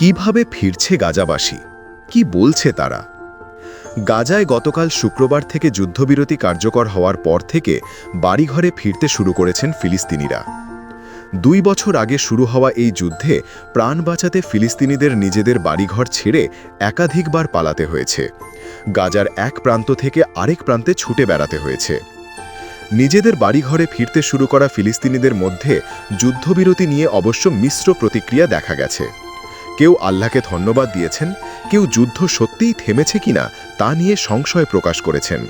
কীভাবে ফিরছে গাজাবাসী? কি বলছে তারা? গাজায় গতকাল শুক্রবার থেকে যুদ্ধবিরতি কার্যকর হওয়ার পর থেকে বাড়িঘরে ফিরতে শুরু করেছেন ফিলিস্তিনিরা। দুই বছর আগে শুরু হওয়া এই যুদ্ধে প্রাণ বাঁচাতে ফিলিস্তিনিদের নিজেদের বাড়িঘর ছেড়ে একাধিকবার পালাতে হয়েছে। গাজার এক প্রান্ত থেকে আরেক প্রান্তে ছুটে বেড়াতে হয়েছে। নিজেদের বাড়িঘরে ফিরতে শুরু করা ফিলিস্তিনিদের মধ্যে যুদ্ধবিরতি নিয়ে অবশ্য মিশ্র প্রতিক্রিয়া দেখা গেছে। কেউ আল্লাহকে ধন্যবাদ দিয়েছেন, কেউ যুদ্ধ সত্যিই থেমেছে কিনা তা নিয়ে সংশয় প্রকাশ করেছেন।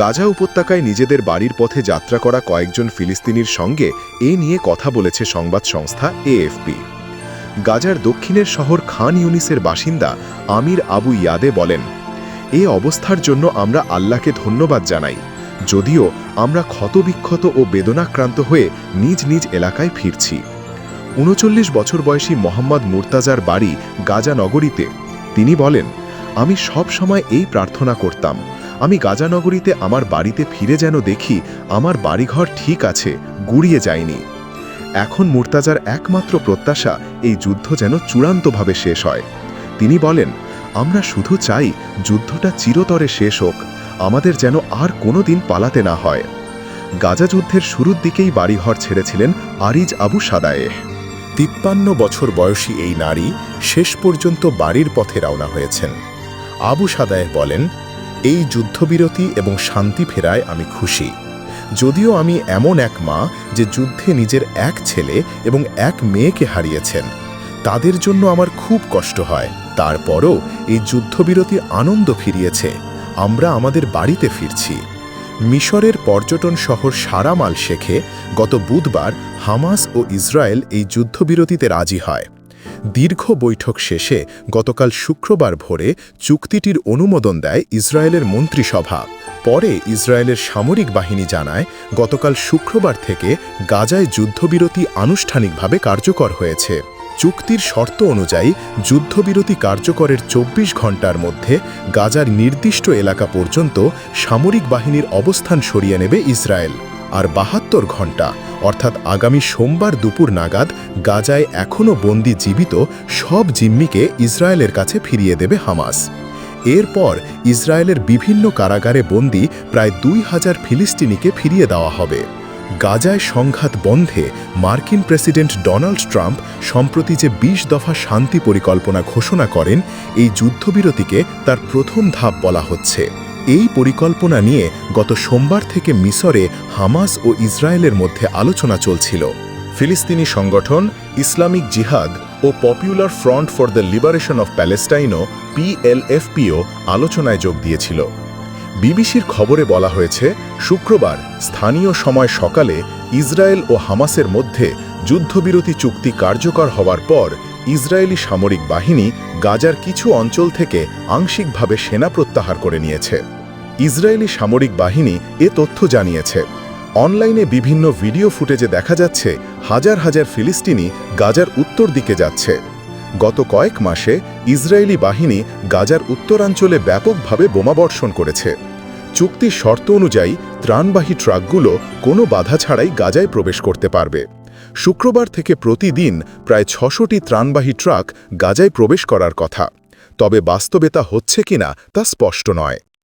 গাজা উপত্যকায় নিজেদের বাড়ির পথে যাত্রা করা কয়েকজন ফিলিস্তিনির সঙ্গে এ নিয়ে কথা বলেছে সংবাদ সংস্থা এএফপি। গাজার দক্ষিণের শহর খান ইউনিসের বাসিন্দা আমির আবু ইয়াদে বলেন, এ অবস্থার জন্য আমরা আল্লাহকে ধন্যবাদ জানাই। যদিও আমরা ক্ষতবিক্ষত ও বেদনাক্রান্ত হয়ে নিজ নিজ এলাকায় ফিরছি। উনচল্লিশ বছর বয়সী মোহাম্মদ মুর্তাজার বাড়ি গাজা নগরীতে। তিনি বলেন, আমি সব সময় এই প্রার্থনা করতাম। আমি গাজানগরীতে আমার বাড়িতে ফিরে যেন দেখি আমার বাড়িঘর ঠিক আছে, গুড়িয়ে যায়নি। এখন মুরতাজার একমাত্র প্রত্যাশা এই যুদ্ধ যেন চূড়ান্তভাবে শেষ হয়। তিনি বলেন, আমরা শুধু চাই যুদ্ধটা চিরতরে শেষ হোক, আমাদের যেন আর কোনো দিন পালাতে না হয়। গাজা যুদ্ধের শুরুর দিকেই বাড়িঘর ছেড়েছিলেন আরিজ আবু সাদায়েহ। তিপ্পান্ন বছর বয়সী এই নারী শেষ পর্যন্ত বাড়ির পথে রওনা হয়েছেন। আবু সাদায় বলেন, এই যুদ্ধবিরতি এবং শান্তি ফেরায় আমি খুশি। যদিও আমি এমন এক মা যে যুদ্ধে নিজের এক ছেলে এবং এক মেয়েকে হারিয়েছেন, তাদের জন্য আমার খুব কষ্ট হয়। তারপরও এই যুদ্ধবিরতি আনন্দ ফিরিয়েছে। আমরা আমাদের বাড়িতে ফিরছি। মিশরের পর্যটন শহর সারামাল শেখে গত বুধবার হামাস ও ইসরায়েল এই যুদ্ধবিরতিতে রাজি হয়। দীর্ঘ বৈঠক শেষে গতকাল শুক্রবার ভোরে চুক্তিটির অনুমোদন দেয় ইসরায়েলের মন্ত্রিসভা। পরে ইসরায়েলের সামরিক বাহিনী জানায়, গতকাল শুক্রবার থেকে গাজায় যুদ্ধবিরতি আনুষ্ঠানিকভাবে কার্যকর হয়েছে। চুক্তির শর্ত অনুযায়ী যুদ্ধবিরতি কার্যকরের চব্বিশ ঘণ্টার মধ্যে গাজার নির্দিষ্ট এলাকা পর্যন্ত সামরিক বাহিনীর অবস্থান সরিয়ে নেবে ইসরায়েল। আর বাহাত্তর ঘণ্টা অর্থাৎ আগামী সোমবার দুপুর নাগাদ, গাজায় এখনও বন্দি জীবিত সব জিম্মিকে ইসরায়েলের কাছে ফিরিয়ে দেবে হামাস। এরপর ইসরায়েলের বিভিন্ন কারাগারে বন্দি প্রায় দুই হাজার ফিলিস্তিনিকে ফিরিয়ে দেওয়া হবে। গাজায় সংঘাত বন্ধে মার্কিন প্রেসিডেন্ট ডোনাল্ড ট্রাম্প সম্প্রতি যে ২০ দফা শান্তি পরিকল্পনা ঘোষণা করেন, এই যুদ্ধবিরতিকে তার প্রথম ধাপ বলা হচ্ছে। এই পরিকল্পনা নিয়ে গত সোমবার থেকে মিসরে হামাস ও ইসরায়েলের মধ্যে আলোচনা চলছিল। ফিলিস্তিনি সংগঠন, ইসলামিক জিহাদ ও popular front for the liberation of প্যালেস্টাইনও পিএলএফপিও আলোচনায় যোগ দিয়েছিল। বিবিসির খবরে বলা হয়েছে, শুক্রবার স্থানীয় সময় সকালে ইসরায়েল ও হামাসের মধ্যে যুদ্ধবিরতি চুক্তি কার্যকর হওয়ার পর ইসরায়েলি সামরিক বাহিনী গাজার কিছু অঞ্চল থেকে আংশিকভাবে সেনা প্রত্যাহার করে নিয়েছে। ইসরায়েলি সামরিক বাহিনী এ তথ্য জানিয়েছে। অনলাইনে বিভিন্ন ভিডিও ফুটেজে দেখা যাচ্ছে, হাজার হাজার ফিলিস্তিনি গাজার উত্তর দিকে যাচ্ছে। গত কয়েক মাসে ইসরায়েলি বাহিনী গাজার উত্তরাঞ্চলে ব্যাপকভাবে বোমাবর্ষণ করেছে। চুক্তির শর্ত অনুযায়ী ত্রাণবাহী ট্রাকগুলো কোনো বাধা ছাড়াই গাজায় প্রবেশ করতে পারবে। শুক্রবার থেকে প্রতিদিন প্রায় ছশোটি ত্রাণবাহী ট্রাক গাজায় প্রবেশ করার কথা। তবে বাস্তবে তা হচ্ছে কিনা তা স্পষ্ট নয়।